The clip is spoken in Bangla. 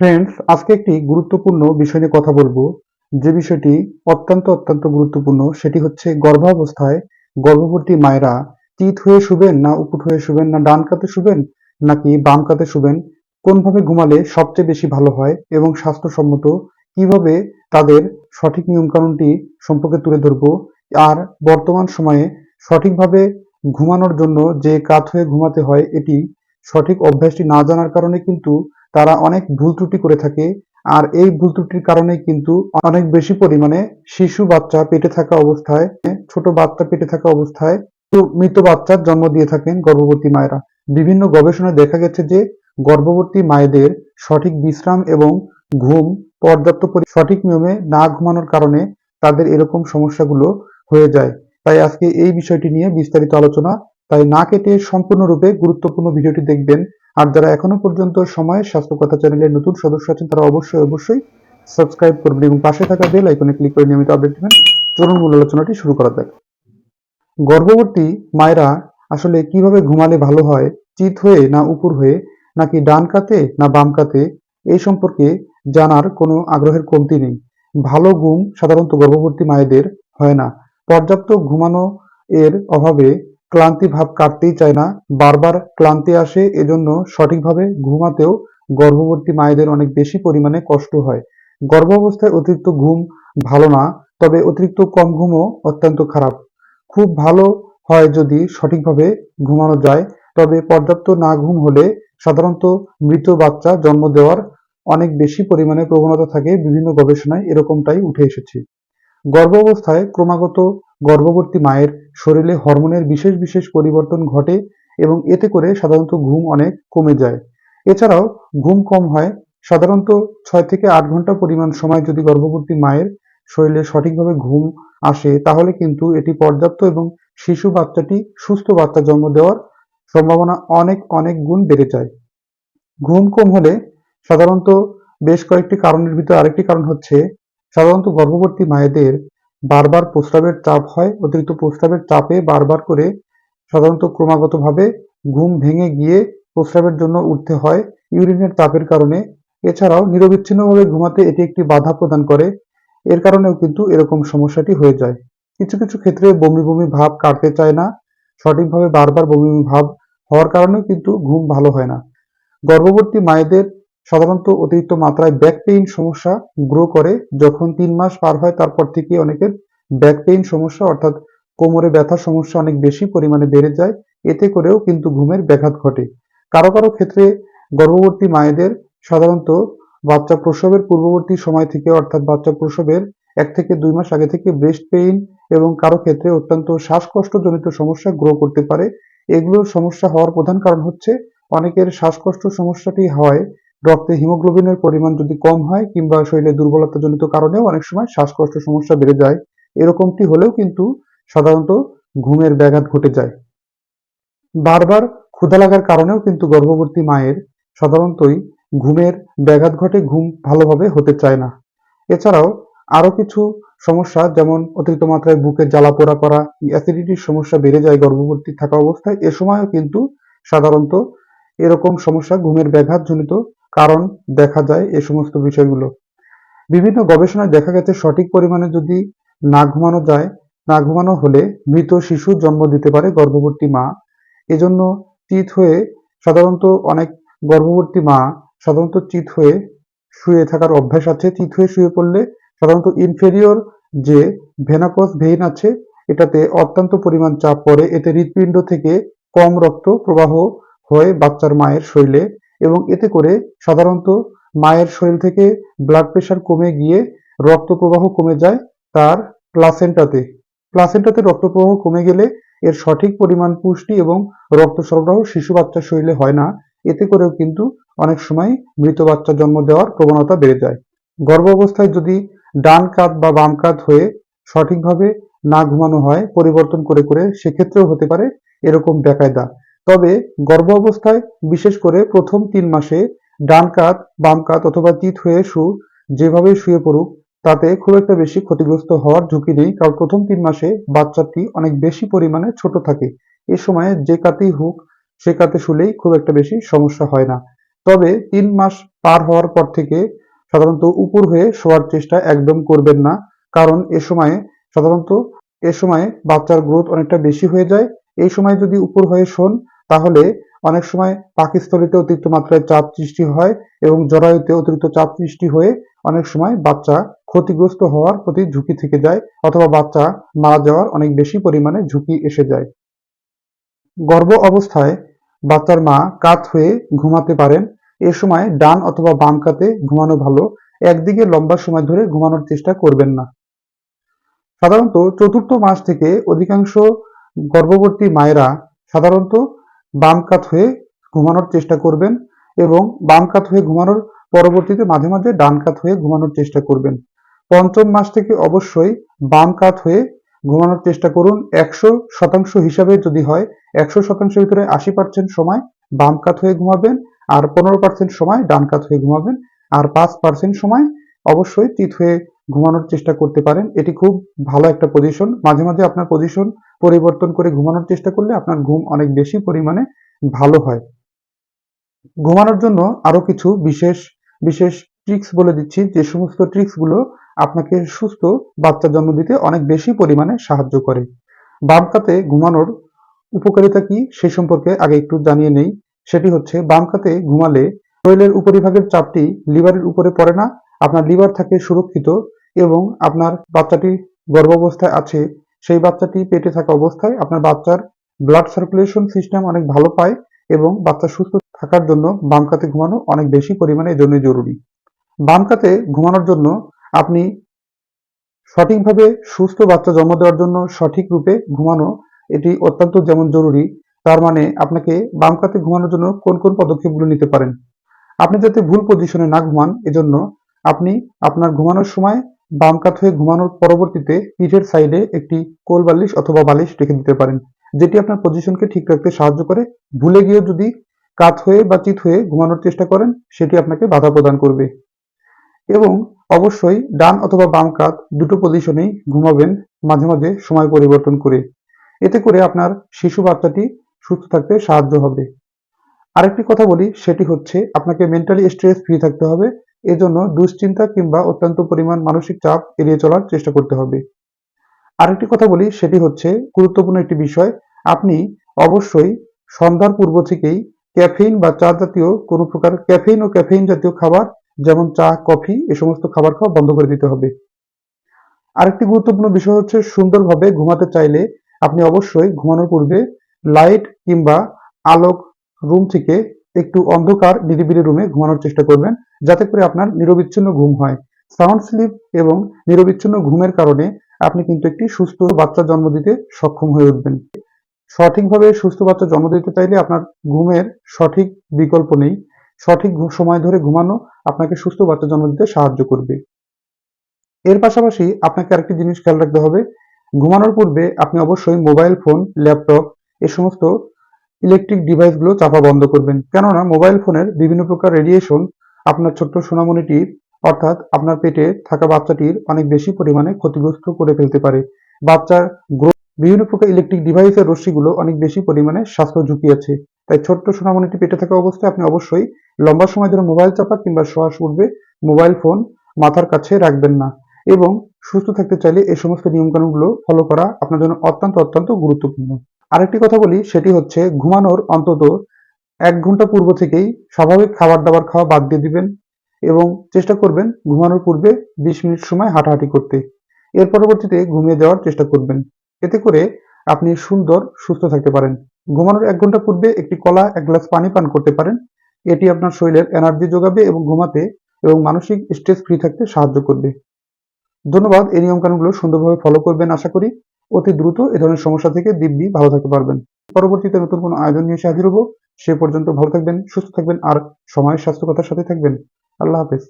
ফ্রেন্ডস আজকে একটি গুরুত্বপূর্ণ বিষয় নিয়ে কথা বলব। যে বিষয়টি অত্যন্ত অত্যন্ত গুরুত্বপূর্ণ, সেটি হচ্ছে গর্ভাবস্থায় গর্ভবতী মায়েরা চিত হয়ে শুবেন না উপুট হয়ে শুবেন না, ডান কাতে শুবেন নাকি বাম কাতে শুবেন? কোনভাবে ঘুমালে সবচেয়ে বেশি ভালো হয় এবং স্বাস্থ্যসম্মত? কীভাবে তাদের সঠিক নিয়মকানুনটি সম্পর্কে তুলে ধরবো? আর বর্তমান সময়ে সঠিকভাবে ঘুমানোর জন্য যে কাত হয়ে ঘুমাতে হয়, এটি সঠিক অভ্যাসটি না জানার কারণে কিন্তু তারা অনেক ভুল ত্রুটি করে থাকে। আর এই ভুল ত্রুটির কারণে কিন্তু অনেক বেশি পরিমাণে শিশু বাচ্চা পেটে থাকা অবস্থায়, ছোট বাচ্চা পেটে থাকা অবস্থায় মৃত বাচ্চার জন্ম দিয়ে থাকেন গর্ভবতী মায়েরা। বিভিন্ন গবেষণায় দেখা গেছে যে গর্ভবতী মায়েদের সঠিক বিশ্রাম এবং ঘুম পর্যাপ্ত পরি- সঠিক নিয়মে না ঘুমানোর কারণে তাদের এরকম সমস্যাগুলো হয়ে যায়। তাই আজকে এই বিষয়টি নিয়ে বিস্তারিত আলোচনা, তাই না কেটে সম্পূর্ণরূপে গুরুত্বপূর্ণ ভিডিওটি দেখবেন আর যারা এখনও পর্যন্ত সময় স্বাস্থ্য কথা চ্যানেলের নতুন সদস্য আছেন, তারা অবশ্যই অবশ্যই সাবস্ক্রাইব করবেন এবং পাশে থাকা বেল আইকনে ক্লিক করে নিয়মিত আপডেট দিবেন। চলুন মূল আলোচনাটি শুরু করা যাক। গর্ভবতী মায়েরা আসলে কীভাবে ঘুমালে ভালো হয়? চিত হয়ে না উপর হয়ে? নাকি ডান কাতে না বাম কাতে? এই সম্পর্কে জানার কোনো আগ্রহের কমতি নেই। ভালো ঘুম সাধারণত গর্ভবতী মায়েদের হয় না। পর্যাপ্ত ঘুমানো এর অভাবে ক্লান্তি ভাব কাটতেই চায় না। বারবার ক্লান্তি আসে, এজন্য সঠিকভাবে ঘুমাতেও গর্ভবতী মায়েদের অনেক বেশি পরিমাণে কষ্ট হয়। গর্ভাবস্থায় অতিরিক্ত ঘুম ভালো না, তবে অতিরিক্ত কম ঘুমও অত্যন্ত খারাপ। খুব ভালো হয় যদি সঠিকভাবে ঘুমানো যায়, তবে পর্যাপ্ত না ঘুম হলে সাধারণত মৃত বাচ্চা জন্ম দেওয়ার অনেক বেশি পরিমাণে প্রবণতা থাকে। বিভিন্ন গবেষণায় এরকমটাই উঠে এসেছে। গর্ভাবস্থায় ক্রমাগত গর্ভবতী মায়ের শরীরে হরমোনের বিশেষ বিশেষ পরিবর্তন ঘটে এবং এতে করে সাধারণত ঘুম অনেক কমে যায়। এছাড়াও ঘুম কম হয়। সাধারণত ছয় থেকে আট ঘণ্টা পরিমাণ সময় যদি গর্ভবতী মায়ের শরীরে সঠিকভাবে ঘুম আসে, তাহলে কিন্তু এটি পর্যাপ্ত এবং শিশু বাচ্চাটি সুস্থ বাচ্চা জন্ম দেওয়ার সম্ভাবনা অনেক অনেক গুণ বেড়ে যায়। ঘুম কম হলে সাধারণত বেশ কয়েকটি কারণের ভিতরে আরেকটি কারণ হচ্ছে, সাধারণত গর্ভবতী মায়েদের বারবার প্রস্রাবের চাপ হয়, অতিরিক্ত প্রস্রাবের চাপে বারবার করে সাধারণত ক্রমাগতভাবে ঘুম ভেঙে গিয়ে প্রস্রাবের জন্য উঠতে হয় ইউরিনের চাপের কারণে। এছাড়াও নিরবিচ্ছিন্নভাবে ঘুমাতে এটি একটি বাধা প্রদান করে। এর কারণেও কিন্তু এরকম সমস্যাটি হয়ে যায়। কিছু কিছু ক্ষেত্রে বমি বমি ভাব কাটতে চায় না। সঠিকভাবে বারবার বমি বমি ভাব হওয়ার কারণেও কিন্তু ঘুম ভালো হয় না। গর্ভবতী মায়েদের সাধারণত অতিরিক্ত মাত্রায় ব্যাক পেইন সমস্যা গ্রো করে। যখন তিন মাস পার হয়, তারপর থেকে অনেকের ব্যাক পেইন সমস্যা, অর্থাৎ কোমরে ব্যথার সমস্যা অনেক বেশি পরিমাণে বেড়ে যায়। এতে করেও কিন্তু ঘুমের ব্যাঘাত ঘটে। কারও কারও ক্ষেত্রে গর্ভবতী মায়েদের সাধারণত বাচ্চা প্রসবের পূর্ববর্তী সময় থেকে, অর্থাৎ বাচ্চা প্রসবের এক থেকে দুই মাস আগে থেকে ব্রেস্ট পেইন এবং কারও ক্ষেত্রে অত্যন্ত শ্বাসকষ্টজনিত সমস্যা গ্রো করতে পারে। এগুলোর সমস্যা হওয়ার প্রধান কারণ হচ্ছে, অনেকের শ্বাসকষ্ট সমস্যাটি হয় রক্তে হিমোগ্লোবিনের পরিমাণ যদি কম হয় কিংবা শরীরে দুর্বলতাজনিত কারণেও অনেক সময় শ্বাসকষ্ট সমস্যা বেড়ে যায়, এরকমটি হলেও কিন্তু সাধারণত ঘুমের ব্যাঘাত ঘটে যায়। বারবার ক্ষুধা লাগার কারণেও কিন্তু গর্ভবতী মায়ের সাধারণতই ঘুমের ব্যাঘাত ঘটে, ঘুম ভালোভাবে হতে চায় না। এছাড়াও আরও কিছু সমস্যা যেমন অতিরিক্ত মাত্রায় বুকে জ্বালা পোড়া করা, অ্যাসিডিটির সমস্যা বেড়ে যায় গর্ভবতী থাকা অবস্থায়, এ সময়ও কিন্তু সাধারণত এরকম সমস্যা ঘুমের ব্যাঘাত জনিত কারণ দেখা যায় এ সমস্ত বিষয়গুলো। বিভিন্ন গবেষণায় দেখা গেছে সঠিক পরিমাণে যদি না ঘুমানো যায়, না ঘুমানো হলে মৃত শিশু জন্ম দিতে পারে গর্ভবতী মা। এজন্য চিত হয়ে সাধারণত অনেক গর্ভবতী মা সাধারণত চিত হয়ে শুয়ে থাকার অভ্যাস আছে। চিত হয়ে শুয়ে পড়লে সাধারণত ইনফেরিয়র যে ভেনাকস ভেইন আছে, এটাতে অত্যন্ত পরিমাণ চাপ পড়ে। এতে হৃৎপিণ্ড থেকে কম রক্ত প্রবাহ হয় বাচ্চার মায়ের শরীরে এবং এতে করে সাধারণত মায়ের শরীর থেকে ব্লাড প্রেশার কমে গিয়ে রক্ত প্রবাহ কমে যায় তার প্লাসেন্টাতে প্লাসেন্টাতে রক্ত প্রবাহ কমে গেলে এর সঠিক পরিমাণ পুষ্টি এবং রক্ত সরবরাহ শিশু বাচ্চার শরীরে হয় না। এতে করেও কিন্তু অনেক সময় মৃত বাচ্চা জন্ম দেওয়ার প্রবণতা বেড়ে যায়। গর্ভ অবস্থায় যদি ডান কাত বা বাম কাত হয়ে সঠিকভাবে না ঘুমানো হয়, পরিবর্তন করে করে, সেক্ষেত্রেও হতে পারে এরকম বেকায়দা। তবে গর্ভ অবস্থায় বিশেষ করে প্রথম তিন মাসে ডান কাত, বাম কাত অথবা চিত হয়ে শু যেভাবে শুয়ে পড়ুক, তাতে খুব একটা বেশি ক্ষতিগ্রস্ত হওয়ার ঝুঁকি নেই, কারণ প্রথম তিন মাসে বাচ্চাটি অনেক বেশি পরিমাণে ছোট থাকে। এ সময়ে যে কাতেই হোক, সে কাতে শুলেই খুব একটা বেশি সমস্যা হয় না। তবে তিন মাস পার হওয়ার পর থেকে সাধারণত উপর হয়ে শোয়ার চেষ্টা একদম করবেন না, কারণ এ সময়ে সাধারণত এ সময়ে বাচ্চার গ্রোথ অনেকটা বেশি হয়ে যায়। এই সময় যদি উপর হয়ে শোন তাহলে অনেক সময় পাকিস্থলিতে অতিরিক্ত মাত্রায় চাপ সৃষ্টি হয় এবং জরায়ুতে অতিরিক্ত চাপ সৃষ্টি হয়ে অনেক সময় বাচ্চা ক্ষতিগ্রস্ত হওয়ার প্রতি ঝুঁকি থেকে যায় অথবা বাচ্চা মারা যাওয়ার অনেক বেশি পরিমাণে ঝুঁকি এসে যায়। গর্ভ অবস্থায় বাচ্চার মা কাত হয়ে ঘুমাতে পারেন। এ সময় ডান অথবা বাম কাতে ঘুমানো ভালো। একদিকে লম্বা সময় ধরে ঘুমানোর চেষ্টা করবেন না। সাধারণত চতুর্থ মাস থেকে অধিকাংশ গর্ভবর্তী মায়েরা সাধারণত বাম কাত হয়ে ঘুমানোর চেষ্টা করবেন এবং বাম কাত হয়ে ঘুমানোর পরবর্তীতে মাঝে মাঝে ডান কাত হয়ে ঘুমানোর চেষ্টা করবেন। পঞ্চম মাস থেকে অবশ্যই বাম কাত হয়ে ঘুমানোর চেষ্টা করুন। একশো শতাংশ হিসাবে যদি হয়, একশো শতাংশের ভিতরে আশি পার্সেন্ট সময় বাম কাত হয়ে ঘুমাবেন আর পনেরো পার্সেন্ট সময় ডান কাত হয়ে ঘুমাবেন আর পাঁচ পার্সেন্ট সময় অবশ্যই চিত হয়ে ঘুমানোর চেষ্টা করতে পারেন। এটি খুব ভালো একটা পজিশন মাঝে মাঝে আপনার পজিশন পরিবর্তন করে ঘুমানোর চেষ্টা করলে আপনার ঘুম অনেক বেশি পরিমাণে ভালো হয়। ঘুমানোর জন্য আরও কিছু বিশেষ বিশেষ ট্রিক্স বলে দিচ্ছি। যে সমস্ত ট্রিক্সগুলো আপনাকে সুস্থ বাচ্চা জন্ম দিতে অনেক বেশি পরিমাণে সাহায্য করে। বাম কাতে ঘুমানোর উপকারিতা কি সে সম্পর্কে আগে একটু জানিয়ে নেই। সেটি হচ্ছে বাম কাতে ঘুমালে শরীরের উপরিভাগের চাপটি লিভারের উপরে পড়ে না, আপনার লিভার থাকে সুরক্ষিত এবং আপনার বাচ্চাটি গর্ভাবস্থায় আছে সেই বাচ্চাটি পেটে থাকা অবস্থায় আপনার বাচ্চার ব্লাড সার্কুলেশন সিস্টেম অনেক ভালো পায় এবং বাচ্চা সুস্থ থাকার জন্য বাম কাতে ঘুমানো অনেক বেশি পরিমাণে এজন্য জরুরি। বাম কাতে ঘুমানোর জন্য আপনি সঠিকভাবে সুস্থ বাচ্চা জন্ম দেওয়ার জন্য সঠিক রূপে ঘুমানো এটি অত্যন্ত যেমন জরুরি, তার মানে আপনাকে বাম কাতে ঘুমানোর জন্য কোন কোন পদক্ষেপগুলো নিতে পারেন। আপনি যাতে ভুল পজিশনে না ঘুমান, এজন্য আপনি আপনার ঘুমানোর সময় বাম কাত হয়ে ঘুমানোর পরবর্তীতে পিঠের সাইডে একটি কোল বালিশ অথবা বালিশ রেখে দিতে পারেন, যেটি আপনার পজিশনকে ঠিক রাখতে সাহায্য করে। ভুলে গিয়ে যদি কাত হয়ে বা চিত হয়ে ঘুমানোর চেষ্টা করেন, সেটি আপনাকে বাধা প্রদান করবে। এবং অবশ্যই ডান অথবা বাম কাত দুটো পজিশনেই ঘুমাবেন মাঝে মাঝে সময় পরিবর্তন করে। এতে করে আপনার শিশু বাচ্চাটি সুস্থ থাকতে সাহায্য হবে। আরেকটি কথা বলি, সেটি হচ্ছে আপনাকে মেন্টালি স্ট্রেস ফ্রি থাকতে হবে। এজন্য দুশ্চিন্তা কিংবা অত্যন্ত পরিমাণ মানসিক চাপ এড়িয়ে চলার চেষ্টা করতে হবে। আরেকটি কথা বলি, সেটি হচ্ছে গুরুত্বপূর্ণ একটি বিষয়। আপনি অবশ্যই সন্ধ্যার পূর্ব থেকেই ক্যাফেইন বা চা জাতীয় কোনো প্রকার ক্যাফেইন ও ক্যাফেইন জাতীয় খাবার, যেমন চা, কফি, এ সমস্ত খাবার খাওয়া বন্ধ করে দিতে হবে। আরেকটি গুরুত্বপূর্ণ বিষয় হচ্ছে সুন্দরভাবে ঘুমাতে চাইলে আপনি অবশ্যই ঘুমানোর পূর্বে লাইট কিংবা আলোক রুম থেকে একটু অন্ধকার নিরিবিলি রুমে ঘুমানোর চেষ্টা করবেন, যাতে করে আপনার নিরবিচ্ছিন্ন ঘুম হয়। সাউন্ড স্লিপ এবং নিরবিচ্ছিন্ন ঘুমের কারণে আপনি কিন্তু একটি সুস্থ বাচ্চা জন্ম দিতে সক্ষম হয়ে উঠবেন। সঠিকভাবে সুস্থ বাচ্চা জন্ম দিতে চাইলে আপনার ঘুমের সঠিক বিকল্প নেই। সঠিক সময় ধরে ঘুমানো আপনাকে সুস্থ বাচ্চা জন্ম দিতে সাহায্য করবে। এর পাশাপাশি আপনাকে আরেকটি জিনিস খেয়াল রাখতে হবে। ঘুমানোর পূর্বে আপনি অবশ্যই মোবাইল ফোন ল্যাপটপ এ সমস্ত ইলেকট্রিক ডিভাইসগুলো চাপা বন্ধ করবেন। কেননা মোবাইল ফোনের বিভিন্ন প্রকার রেডিয়েশন আপনার ছোট্ট সোনামণিটির, অর্থাৎ আপনার পেটে থাকা বাচ্চাটির অনেক বেশি পরিমাণে ক্ষতিগ্রস্ত করে ফেলতে পারে। বাচ্চার গ্রোথ বিভিন্ন প্রকার ইলেকট্রিক ডিভাইসের রশ্মিগুলো অনেক বেশি পরিমাণে স্বাস্থ্য ঝুঁকি আছে। তাই ছোট্ট সোনামণিটি পেটে থাকা অবস্থায় আপনি অবশ্যই লম্বা সময় ধরে মোবাইল চাপা কিংবা শ্বাস উঠবে মোবাইল ফোন মাথার কাছে রাখবেন না এবং সুস্থ থাকতে চাইলে এই সমস্ত নিয়মকানুনগুলো ফলো করা আপনার জন্য অত্যন্ত অত্যন্ত গুরুত্বপূর্ণ। আরেকটি কথা বলি, সেটি হচ্ছে ঘুমানোর অন্তত এক ঘণ্টা পূর্ব থেকেই স্বাভাবিক খাবার দাবার খাওয়া বাদ দিয়ে দিবেন এবং চেষ্টা করবেন ঘুমানোর পূর্বে বিশ মিনিট সময় হাঁটাহাঁটি করতে। এর পরবর্তীতে ঘুমিয়ে যাওয়ার চেষ্টা করবেন। এতে করে আপনি সুন্দর, সুস্থ থাকতে পারেন। ঘুমানোর এক ঘণ্টা পূর্বে একটি কলা, এক গ্লাস পানি পান করতে পারেন। এটি আপনার শরীরের এনার্জি যোগাবে এবং ঘুমাতে এবং মানসিক স্ট্রেস ফ্রি থাকতে সাহায্য করবে। ধন্যবাদ। এই নিয়মকানুনগুলো সুন্দরভাবে ফলো করবেন, আশা করি। অতি দ্রুত এ ধরনের সমস্যা থেকে দিব্যি ভালো থাকতে পারবেন। পরবর্তীতে নতুন কোনো আয়োজন নিয়ে এসে হাজির হব। সে পর্যন্ত ভালো থাকবেন, সুস্থ থাকবেন, আর সময়ের স্বাস্থ্যকতার সাথে থাকবেন। আল্লাহ হাফেজ।